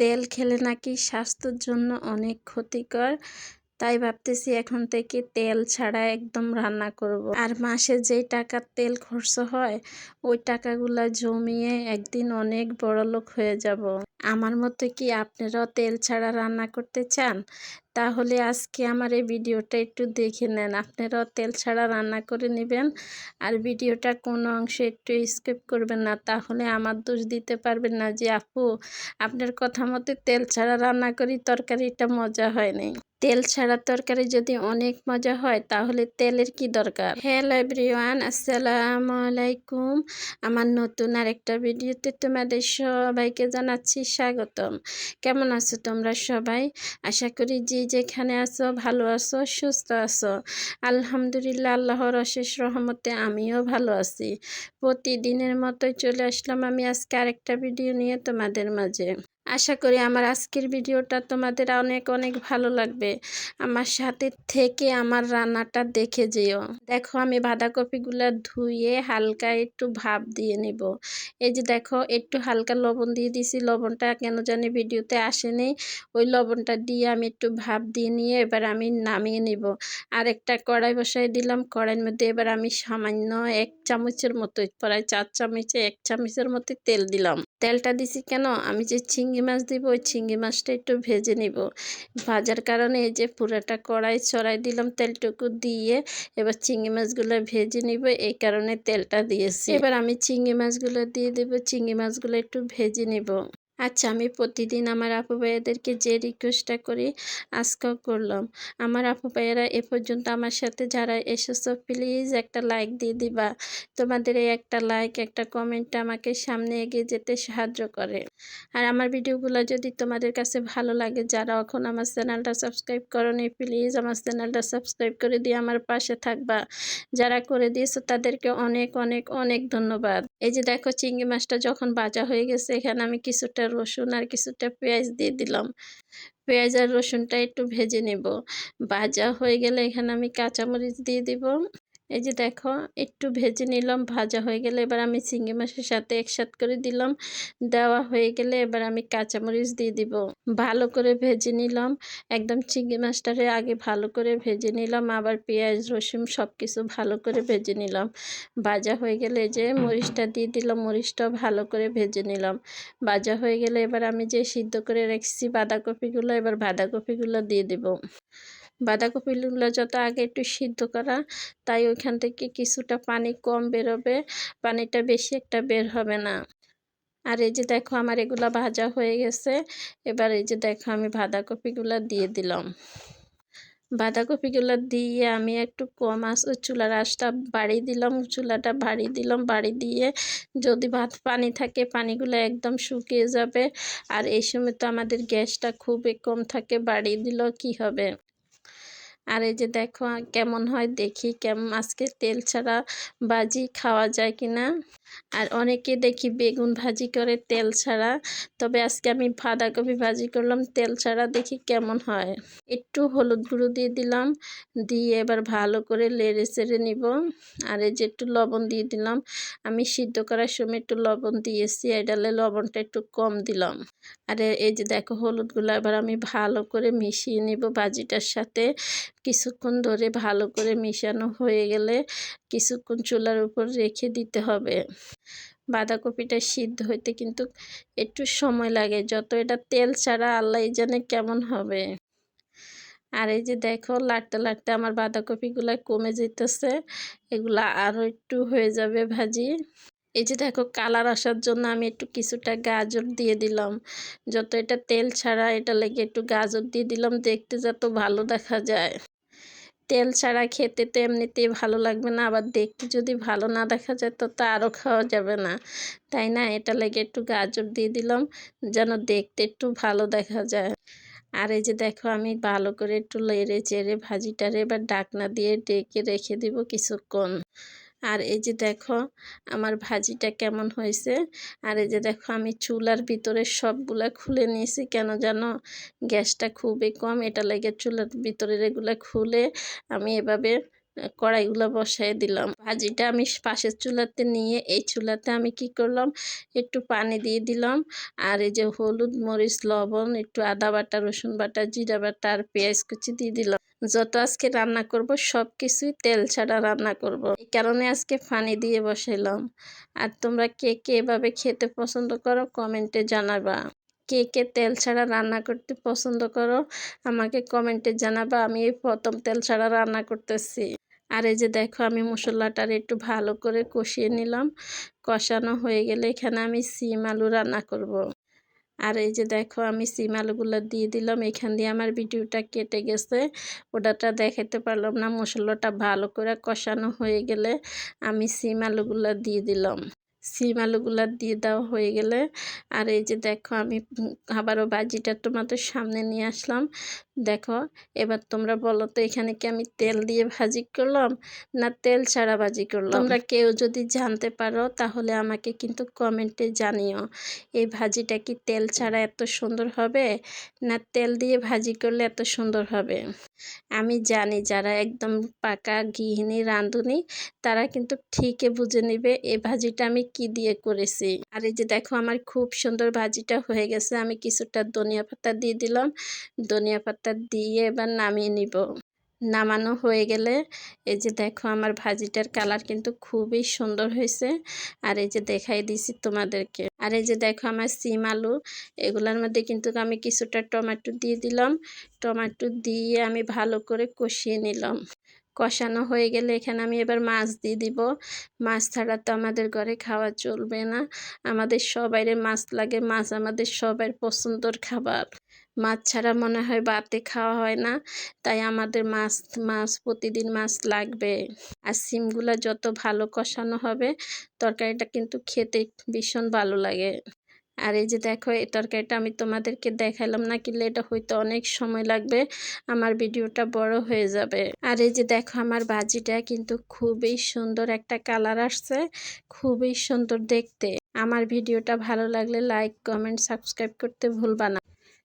তেল খেলে নাকি স্বাস্থ্যের জন্য অনেক ক্ষতিকর তাই ভাবতেছি এখন থেকে তেল ছাড়া একদম রান্না করব। আর মাসে যেই টাকার তেল খরচ হয়, ওই টাকাগুলা জমিয়ে একদিন অনেক বড় লোক হয়ে যাব। আমার মতো কি আপনারাও তেল ছাড়া রান্না করতে চান? তাহলে আজকে আমার এই ভিডিওটা একটু দেখে নেন। আপনারাও তেল ছাড়া রান্না করে নেবেন আর ভিডিওটা কোনো অংশে একটু স্কিপ করবেন না। তাহলে আমার দোষ দিতে পারবেন না যে, আপু, আপনার কথা মতো তেল ছাড়া রান্না করি, তরকারিটা মজা হয় হয়নি তেল ছাড়া তরকারি যদি অনেক মজা হয়, তাহলে তেলের কি দরকার? হ্যালো এভরিওয়ান, আসসালামু আলাইকুম। আমার নতুন আরেকটা ভিডিওতে তোমাদের সবাইকে জানাচ্ছি স্বাগতম। কেমন আছো তোমরা সবাই? আশা করি যে যেখানে আছো, ভালো আছো, সুস্থ আছো। আলহামদুলিল্লাহ, আল্লাহর অশেষ রহমতে আমিও ভালো আছি। প্রতিদিনের মতোই চলে আসলাম আমি আজকে আরেকটা ভিডিও নিয়ে তোমাদের মাঝে। আশা করি আমার আজকের ভিডিওটা তোমাদের অনেক অনেক ভালো লাগবে। আমার সাথে থেকে আমার রান্নাটা দেখে যেও। দেখো, আমি বাঁধাকপিগুলো ধুয়ে হালকা একটু ভাপ দিয়ে নিব। এই যে দেখো, একটু হালকা লবণ দিয়ে দিছি। লবণটা কেন জানি ভিডিওতে আসেনি ওই লবণটা দিয়ে আমি একটু ভাপ দিয়ে নিয়ে এবার আমি নামিয়ে নিব। আর একটা কড়াই বসাই দিলাম। কড়াইয়ের মধ্যে এবার আমি সামান্য এক চামচের মতো, প্রায় চার চামচে এক চামচের মতো তেল দিলাম। তেলটা দিছি কেন? আমি যে চিংড়ি মাছ দিব, ওই চিংড়ি মাছটা একটু ভেজে নিব। ভাজার কারণে এই যে পুরোটা কড়াই চড়াই দিলাম তেলটুকু দিয়ে, এবার চিংড়ি মাছগুলো ভেজে নিব, এই কারণে তেলটা দিয়েছি। এবার আমি চিংড়ি মাছগুলো দিয়ে দেবো, চিংড়ি মাছগুলো একটু ভেজে নিব। আচ্ছা আমি প্রতিদিন আমার আপু ভাইয়াদেরকে যে রিকোয়েস্টটা করি, আজকেও করলাম। আমার আপু ভাইয়েরা এ পর্যন্ত আমার সাথে যারা এসেছ প্লিজ একটা লাইক দিয়ে দিবা। তোমাদের এই একটা লাইক একটা কমেন্ট আমাকে সামনে এগিয়ে যেতে সাহায্য করে। আর আমার ভিডিওগুলো যদি তোমাদের কাছে ভালো লাগে, যারা এখন আমার চ্যানেলটা সাবস্ক্রাইব করনি প্লিজ আমার চ্যানেলটা সাবস্ক্রাইব করে দিয়ে আমার পাশে থাকবা। যারা করে দিয়েছ, তাদেরকে অনেক অনেক অনেক ধন্যবাদ। এই যে দেখো, চিংড়ি মাছটা যখন বাজা হয়ে গেছে, এখানে আমি কিছুটা রসুন আর কিছুটা পেঁয়াজ দিয়ে দিলাম। পেঁয়াজ আর রসুনটা একটু ভেজে নেব। ভাজা হয়ে গেলে এখানে আমি কাঁচামরিচ দিয়ে দিব। এই যে দেখো, একটু ভেজে নিলাম, ভাজা হয়ে গেলে এবার আমি চিংড়ি মাছের সাথে একসাথ করে দিলাম। দেওয়া হয়ে গেলে এবার আমি কাঁচামরিচ দিয়ে দিব। ভালো করে ভেজে নিলাম। একদম চিংড়ি মাছটারে আগে ভালো করে ভেজে নিলাম, আবার পেঁয়াজ, রসুন সব কিছু ভালো করে ভেজে নিলাম। ভাজা হয়ে গেলে যে মরিচটা দিয়ে দিলাম, মরিচটাও ভালো করে ভেজে নিলাম। ভাজা হয়ে গেলে এবার আমি যে সিদ্ধ করে রেখেছি বাঁধাকপিগুলো, এবার বাঁধাকপিগুলো দিয়ে দেব। বাঁধাকপিগুলো যত আগে একটু সিদ্ধ করা, তাই ওইখান থেকে কিছুটা পানি কম বেরোবে, পানিটা বেশি একটা বের হবে না। আর এই যে দেখো আমার এগুলা ভাজা হয়ে গেছে, এবার এই যে দেখো আমি বাঁধাকপিগুলো দিয়ে দিলাম। বাঁধাকপিগুলো দিয়ে আমি একটু কম আস চুলার আঁচটা বাড়িয়ে দিলাম, চুলাটা বাড়িয়ে দিলাম বাড়ি দিয়ে যদি ভাত পানি থাকে, পানিগুলো একদম শুকিয়ে যাবে। আর এই সময় তো আমাদের গ্যাসটা খুবই কম থাকে, বাড়িয়ে দিলেও কী হবে? আর এই যে দেখো, কেমন হয় দেখি কেমন আজকে তেল ছাড়া বাজি খাওয়া যায় কি না আর অনেকে দেখি বেগুন ভাজি করে তেল ছাড়া। তবে আজকে আমি বাঁধাকপি ভাজি করলাম, তেল ছাড়া দেখি কেমন হয়। একটু হলুদ গুঁড়ো দিয়ে দিলাম, দিয়ে এবার ভালো করে লেড়ে চেড়ে নিব। আর এই যে একটু লবণ দিয়ে দিলাম, আমি সিদ্ধ করার সময় একটু লবণ দিয়েছি ডালে লবণটা একটু কম দিলাম। আর এই যে দেখো হলুদগুলো এবার আমি ভালো করে মিশিয়ে নিব ভাজিটার সাথে। কিছুক্ষণ ধরে ভালো করে মিশানো হয়ে গেলে কিছুক্ষণ চুলার উপর রেখে দিতে হবে। বাঁধাকপিটা সিদ্ধ হইতে কিন্তু একটু সময় লাগে। যত এটা তেল ছাড়া আল্লাহ জানে কেমন হবে। আর এই যে দেখো, লাটতে লাটতে আমার বাঁধাকপিগুলো কমে যেতেছে এগুলা আরও একটু হয়ে যাবে ভাজি। এই যে দেখো, কালার আসার জন্য আমি একটু কিছুটা গাজর দিয়ে দিলাম। যত এটা তেল ছাড়া এটা লেগে একটু গাজর দিয়ে দিলাম, দেখতে যত ভালো দেখা যায়। তেল ছাড়া খেতে তো এমনিতেই ভালো লাগবে না, আবার দেখতে যদি ভালো না দেখা যায় তো তা আরও খাওয়া যাবে না। তাই না? এটা লেগে একটু গাজর দিয়ে দিলাম, যেন দেখতে একটু ভালো দেখা যায়। আর এই যে দেখো, আমি ভালো করে একটু লেড়ে চেড়ে ভাজিটারে এবার ডাকনা দিয়ে ডেকে রেখে দিব কিছুক্ষণ। আর এই যে দেখো আমার ভাজিটা কেমন হয়েছে। আর এই যে দেখো আমি চুলার ভিতরে সবগুলা খুলে নিয়েছি। কেন জানো? গ্যাসটা খুবই কম, এটা লেগে চুলার ভিতরে এগুলো খুলে আমি এভাবে কড়াইগুলো বসাই দিলাম। ভাজিটা আমি পাশের চুলাতে নিয়ে এই চুলাতে আমি কি করলাম? একটু পানি দিয়ে দিলাম। আর এই যে হলুদ মরিচ, লবণ, একটু আদা বাটা, রসুন বাটা, জিরা বাটা আর পেঁয়াজ কুচি দিয়ে দিলাম। যত আজকে রান্না করব সব কিছুই তেল ছাড়া রান্না করব। এই কারণে আজকে পানি দিয়ে বসাইলাম। আর তোমরা কে কে এভাবে খেতে পছন্দ করো কমেন্টে জানাবা। কে কে তেল ছাড়া রান্না করতে পছন্দ করো আমাকে কমেন্টে জানাবা। আমি এই প্রথম তেল ছাড়া রান্না করতেছি। আর এই যে দেখো আমি মশলাটার একটু ভালো করে কষিয়ে নিলাম। কষানো হয়ে গেলে এখানে আমি সিম আলু রান্না করব। আর এই যে দেখো আমি সিম আলুগুলো দিয়ে দিলাম। এখান দিয়ে আমার ভিডিওটা কেটে গেছে। ওটাটা দেখাতে পারলাম না। মশলাটা ভালো করে কষানো হয়ে গেলে আমি সিম আলুগুলো দিয়ে দিলাম। সিম আলুগুলো দিয়ে দেওয়া হয়ে গেলে। আর এই যে দেখো আমি আবারও বাজিটা তোমাদের সামনে নিয়ে আসলাম। দেখো, এবার তোমরা বলো তো এখানে কি আমি তেল দিয়ে ভাজি করলাম না তেল ছাড়া ভাজি করলাম? তোমরা কেউ যদি জানতে পারো তাহলে আমাকে কিন্তু কমেন্টে জানিও। এই ভাজিটা কি তেল ছাড়া এত সুন্দর হবে? না তেল দিয়ে ভাজি করলে এত সুন্দর হবে? আমি জানি যারা একদম পাকা গৃহিণী, রাঁধুনি, তারা কিন্তু ঠিকই বুঝে নেবে এই ভাজিটা আমি কি দিয়ে করেছি। আর এই যে দেখো আমার খুব সুন্দর ভাজিটা হয়ে গেছে, আমি কিছুটা ধনিয়া পাতা দিয়ে দিলাম। ধনিয়া পাতা দিয়ে এবার নামিয়ে নিব। নামানো হয়ে গেলে, এই যে দেখো আমার ভাজিটার কালার কিন্তু খুবই সুন্দর হয়েছে। আর এই যে দেখাই দিছি তোমাদেরকে। আর এই যে দেখো আমার সিম আলু, এগুলোর মধ্যে কিন্তু আমি কিছুটা টমেটো দিয়ে দিলাম। টমেটো দিয়ে আমি ভালো করে কষিয়ে নিলাম। কষানো হয়ে গেলে এখানে আমি এবার মাছ দিয়ে দিব। মাছ ছাড়া তো আমাদের ঘরে খাওয়া চলবে না। আমাদের সবাইরে মাছ লাগে, মাছ আমাদের সবার পছন্দর খাবার। মাছ ছাড়া মনে হয় বাতে খাওয়া হয় না। তাই আমাদের মাছ মাছ প্রতিদিন মাছ লাগবে। আর সিমগুলো যত ভালো কষানো হবে, তরকারিটা কিন্তু খেতে ভীষণ ভালো লাগে। আর এই যে দেখো, এই তরকারিটা আমি তোমাদেরকে দেখালাম না কিনলে এটা হয়তো অনেক সময় লাগবে। আমার ভিডিওটা বড় হয়ে যাবে। আর এই যে দেখো, আমার ভাজিটা কিন্তু খুবই সুন্দর একটা কালার আসছে। খুবই সুন্দর দেখতে। আমার ভিডিওটা ভালো লাগলে লাইক, কমেন্ট, সাবস্ক্রাইব করতে ভুলবা না।